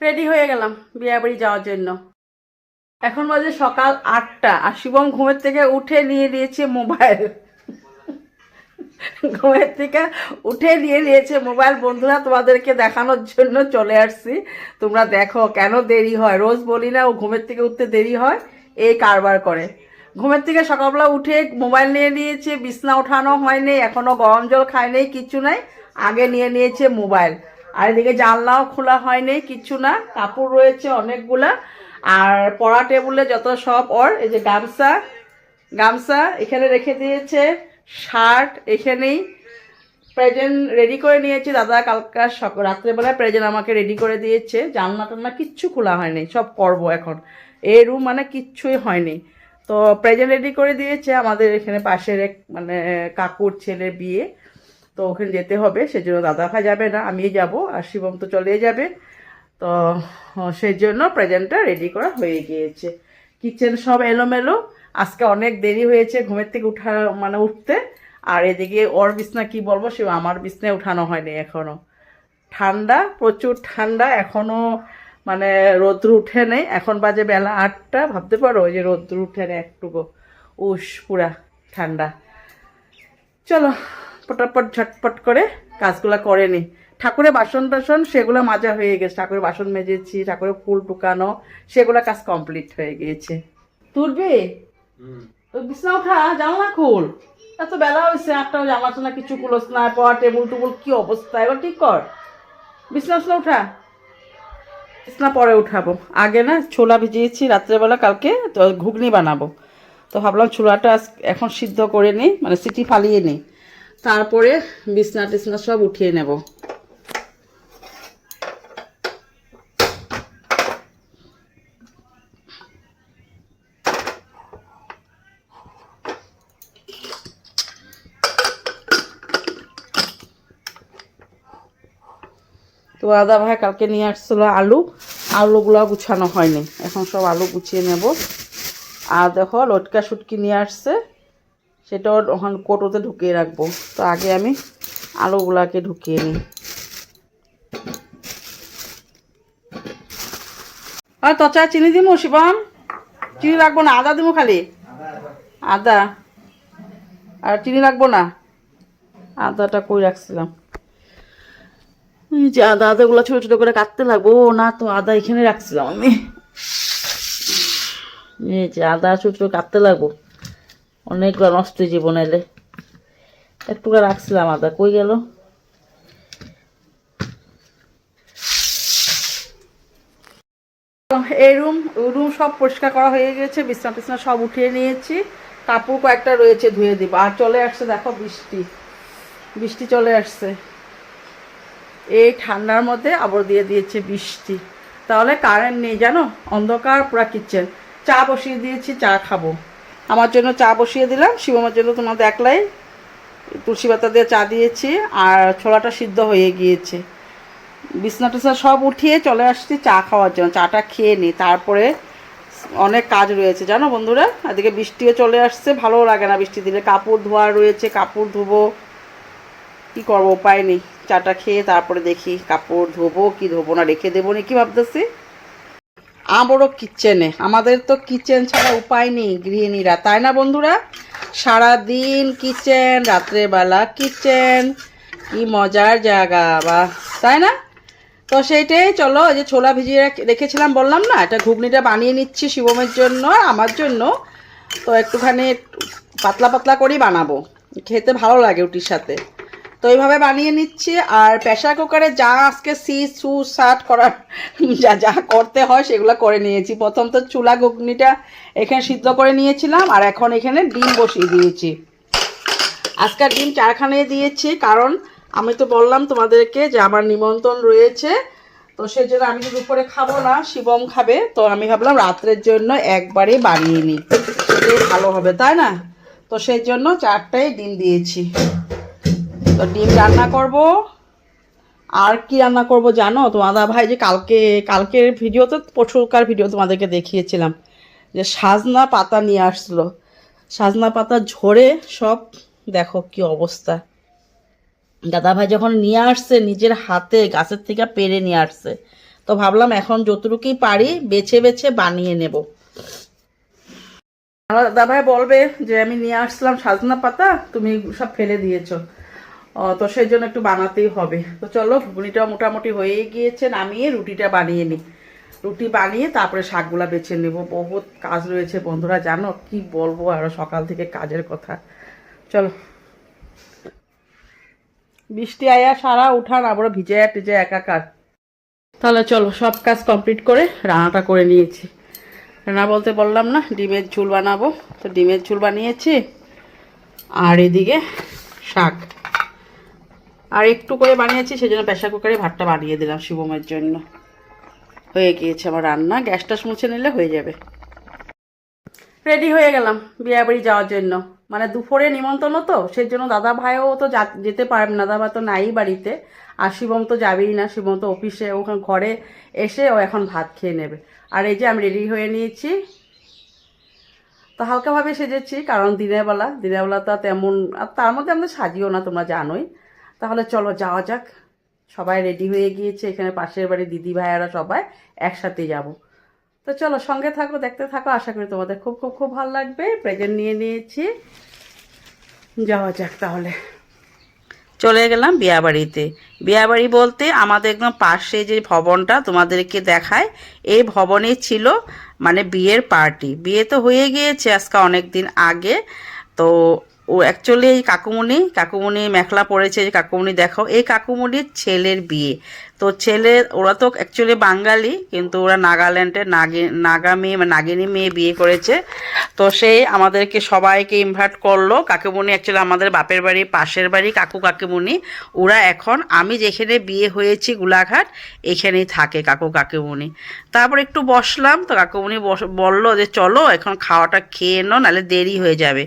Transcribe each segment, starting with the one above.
Ready হয়ে গেলাম বিয়ে বাড়ি যাওয়ার জন্য। এখন বাজে সকাল আটটা আর শিবম ঘুমের থেকে উঠে নিয়ে নিয়েছে মোবাইল। ঘুমের থেকে উঠে নিয়ে নিয়েছে মোবাইল। বন্ধুরা, তোমাদেরকে দেখানোর জন্য চলে আসছি। তোমরা দেখো কেন দেরি হয়। রোজ বলি না, ও ঘুমের থেকে উঠতে দেরি হয়। এই কারবার করে। ঘুমের থেকে সকালবেলা উঠে মোবাইল নিয়ে নিয়েছে, বিছনা ওঠানো হয়নি, এখনও গরম জল খায়নি কিচ্ছু নাই। আগে নিয়ে নিয়েছে মোবাইল। আর এদিকে জানলাও খোলা হয়নি কিচ্ছু না, কাপড় রয়েছে অনেকগুলা। আর পড়া টেবিলে যত সব ওর, এই যে গামছা গামছা এখানে রেখে দিয়েছে, শার্ট এখানেই। প্রেজেন্ট রেডি করে নিয়েছে দাদা কালকার সক, রাত্রেবেলায় প্রেজেন্ট আমাকে রেডি করে দিয়েছে। জানলা টান্না কিচ্ছু খোলা হয়নি, সব করব এখন। এই রুম মানে কিচ্ছুই হয়নি। তো প্রেজেন্ট রেডি করে দিয়েছে আমাদের এখানে পাশের এক মানে কাকুর ছেলের বিয়ে। তো ওখানে যেতে হবে, সেজন্য দাদা ভাই যাবে না আমি যাব, আর শিবম তো চলে যাবে। তো সেই জন্য প্রেজেন্টটা রেডি করা হয়ে গিয়েছে। কিচেন সব এলোমেলো, আজকে অনেক দেরি হয়েছে ঘুমের থেকে উঠা মানে উঠতে, আর এদিকে ওর বিছনা কি বলব, সে আমার বিছনায় উঠানো হয়নি এখনও। ঠান্ডা, প্রচুর ঠান্ডা, এখনও মানে রোদ্র উঠে নেই, এখন বাজে বেলা আটটা, ভাবতে পারো যে রোদ্র উঠে নেই একটুকু। উস, পুরা ঠান্ডা। চলো পটাপট ঝটপট করে কাজগুলো করে নি। ঠাকুরের বাসন টাসন সেগুলো মাজা হয়ে গেছে। ঠাকুরের বাসন মেজেছি ঠাকুরের ফুল টুকানো সেগুলো কাজ কমপ্লিট হয়ে গিয়েছে। তুলবি? বিছনা উঠা জানলা খুল। এত বেলা হয়েছে একটা জানলা টানা কিছু খুলোস না পর টেবুল টুবুল কি অবস্থা? এবার ঠিক কর। বিছনা উঠলা উঠা। বিছনা পরে উঠাবো। আগে না ছোলা ভিজিয়েছি রাত্রেবেলা কালকে তো ঘুগনি বানাবো। তো ভাবলাম ছোলাটা আজ- এখন সিদ্ধ করে নিই মানে সিটি ফালিয়ে নিই তারপরে বিছনা টিছনা সব উঠিয়ে নেব। তো দাদা ভাই কালকে নিয়ে আসছিল আলু। আলুগুলো গুছানো হয়নি। এখন সব আলু গুছিয়ে নেব। আর দেখো লটকা শুটকি নিয়ে আসছে। সেটাও ওখান কোটোতে ঢুকিয়ে রাখব। তো আগে আমি আলুগুলাকে ঢুকিয়ে নিই। আর তচা চিনি দিমু, শিবম? চিনি রাখব না, আদা দিমু খালি? আদা? আর চিনি রাখব না? আদাটা কই রাখছিলাম? যে আদা, আদাগুলো ছোটো ছোটো করে কাটতে লাগবো। না তো, আদা এখানে রাখছিলাম আমি। এই যে আদা ছোটো ছোটো কাটতে লাগবো। অনেকগুলো নষ্ট জীবন এলে একটু রাখছিলাম আদা, কই গেল? এই রুম রুম সব পরিষ্কার করা হয়ে গেছে, বিছনা টিছনা সব উঠিয়ে নিয়েছি। কাপড় কয়েকটা রয়েছে ধুয়ে দিব। আর চলে আসছে, দেখো বৃষ্টি। বৃষ্টি চলে আসছে। এই ঠান্ডার মধ্যে আবার দিয়ে দিয়েছে বৃষ্টি। তাহলে কারেন্ট নেই জানো? অন্ধকার, পুরা কিচেন চা বসিয়ে দিয়েছি, চা খাব। আমার জন্য চা বসিয়ে দিলাম। শিবমার জন্য তোমার দেখলাই তুলসী পাতা দিয়ে চা দিয়েছি আর ছোলাটা সিদ্ধ হয়ে গিয়েছে। বিছনা টিছনা সব উঠিয়ে চলে আসছি চা খাওয়ার জন্য। চাটা খেয়ে নিই তারপরে অনেক কাজ রয়েছে। জানো বন্ধুরা? এদিকে বৃষ্টিও চলে আসছে। ভালো লাগে না বৃষ্টি দিলে। কাপড় ধোয়া রয়েছে। কাপড় ধোবো। কি করব? উপায় নেই। চাটা খেয়ে তারপরে দেখি কাপড় ধোবো কি ধোবো না রেখে দেবো না কি ভাবতেছি? আমারও কিচেনে। আমাদের তো কিচেন ছাড়া উপায় নেই গৃহিণীরা, তাই না বন্ধুরা? সারা দিন কিচেন, রাত্রেবেলা কিচেন। কি মজার জায়গা বা তাই না? তো সেইটাই, চলো যে ছোলা ভিজিয়ে রেখেছিলাম, বললাম না, এটা ঘুগনিটা বানিয়ে নিচ্ছি শিবমের জন্য আর আমার জন্য। তো একটুখানি পাতলা পাতলা করেই বানাবো। খেতে ভালো লাগে রুটির সাথে। তো এইভাবে বানিয়ে নিচ্ছি, আর প্রেশার কুকারে যা আজকে সি সু সাট করার যা যা করতে হয় সেগুলো করে নিয়েছি। প্রথম তো চুলা ঘুগনিটা এখানে সিদ্ধ করে নিয়েছিলাম, আর এখন এখানে ডিম বসিয়ে দিয়েছি। আজকাল ডিম চারখানে দিয়েছি, কারণ আমি তো বললাম তোমাদেরকে যে আমার নিমন্ত্রণ রয়েছে, তো সেই জন্য আমি তো দুপুরে খাব না, শিবম খাবে, তো আমি ভাবলাম রাত্রের জন্য একবারে বানিয়ে নিই। ভালো হবে, তাই না? তো সেই জন্য চারটাই ডিম দিয়েছি। তো ডিম রান্না করব। আর কি রান্না করব জানো? তোমাদা ভাই যে কালকে, কালকের ভিডিও তো পশুকার ভিডিও তোমাদেরকে দেখিয়েছিলাম। যে সাজনা পাতা নিয়ে আসলো। সাজনা পাতা ঝরে সব, দেখো কি অবস্থা। দাদা ভাই যখন নিয়ে আসছে, নিজের হাতে গাছের থেকে পেরে নিয়ে আসছে। তো ভাবলাম এখন যতটুকুই পারি বেছে বেছে বানিয়ে নেব। দাদাভাই বলবে যে, আমি নিয়ে আসলাম সাজনা পাতা, তুমি সব ফেলে দিয়েছ। তো সেই জন্য একটু বানাতেই হবে। তো চলো ঘুগনিটা মোটামুটি হয়ে গিয়েছে, নামিয়ে রুটিটা বানিয়ে নিই রুটি বানিয়ে তারপরে শাকগুলা বেছে নেব। বহুত কাজ রয়েছে বন্ধুরা, জানো কি বলব আরও সকাল থেকে কাজের কথা। চলো। বৃষ্টি আয়া সারা উঠান আবার ভিজে টিজে একাকার। তাহলে চলো, সব কাজ কমপ্লিট করে রান্নাটা করে নিয়েছি। রান্না বলতে বললাম না, ডিমের ঝুল বানাবো। তো ডিমের ঝুল বানিয়েছি, আর এদিকে শাক। আর একটু করে বানিয়েছি সেই জন্য প্রেশার কুকারে ভাতটা বানিয়ে দিলাম শিবমের জন্য। হয়ে গিয়েছে আমার রান্না, গ্যাসটা মুছে নিলে হয়ে যাবে। রেডি হয়ে গেলাম বিয়ে বাড়ি যাওয়ার জন্য। মানে দুপুরে নিমন্ত্রণ তো সেই জন্য দাদা ভাইও তো যেতে পারবে না, দাদা ভাই তো নাই বাড়িতে। আর শিবম তো যাবেই না, শিবম তো অফিসে ওখানে ঘরে এসে ও এখন ভাত খেয়ে নেবে। আর এই যে আমি রেডি হয়ে নিয়েছি। তো হালকাভাবে সেজেছি, কারণ দিনের বেলা দিনের বেলা তো তেমন, আর তার মধ্যে আমরা সাজিও না, তোমরা জানোই। তাহলে চলো যাওয়া যাক। সবাই রেডি হয়ে গিয়েছে, এখানে পাশের বাড়ি দিদি ভাইয়ারা সবাই একসাথে যাব। তো চলো সঙ্গে থাকো, দেখতে থাকো, আশা করি তোমাদের খুব খুব খুব ভালো লাগবে। প্রেজেন্ট নিয়ে নিয়েছি। যাওয়া যাক তাহলে। চলে গেলাম বিয়াবাড়িতে। বিয়াবাড়ি বলতে আমাদের একদম পাশে যে ভবনটা তোমাদেরকে দেখায়, এই ভবনে ছিল মানে বিয়ের পার্টি বিয়ে তো হয়ে গিয়েছে আজকে অনেক দিন আগে। তো ও অ্যাকচুয়ালি এই কাকুমণি কাকুমণি মেখলা পড়েছে কাকুমণি দেখো এই কাকুমণির ছেলের বিয়ে। তো ছেলে, ওরা তো অ্যাকচুয়ালি বাঙালি, কিন্তু ওরা নাগাল্যান্ডে নাগে নাগা মেয়ে মানে নাগিনী মেয়ে বিয়ে করেছে। তো সেই আমাদেরকে সবাইকে ইনভাইট করল। কাকুমণি অ্যাকচুয়ালি আমাদের বাপের বাড়ি, পাশের বাড়ি, কাকু কাকুমণি ওরা এখন, আমি যেখানে বিয়ে হয়েছি গোলাঘাট, এখানেই থাকে কাকু কাকুমণি তারপর একটু বসলাম, তো কাকুমণি বলল যে, চলো, এখন খাওয়াটা খেয়ে নো নাহলে দেরি হয়ে যাবে।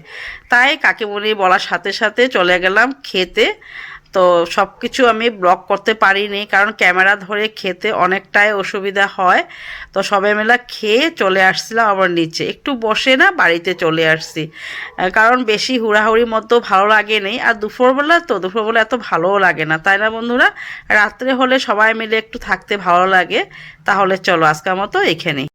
তাই কাকিমণি বলার সাথে সাথে চলে গেলাম খেতে। তো সব কিছু আমি ব্লগ করতে পারিনি, কারণ ক্যামেরা ধরে খেতে অনেকটাই অসুবিধা হয়। তো সবাই মিলে খেয়ে চলে আসছিলাম আবার নিচে। একটু বসে না বাড়িতে চলে আসছি। কারণ বেশি হুড়াহুড়ির মতো ভালো লাগে নেই আর দুপুরবেলা তো, দুপুরবেলা এত ভালোও লাগে না। তাই না বন্ধুরা? রাত্রে হলে সবাই মিলে একটু থাকতে ভালো লাগে। তাহলে চলো আজকের মতো এখানেই।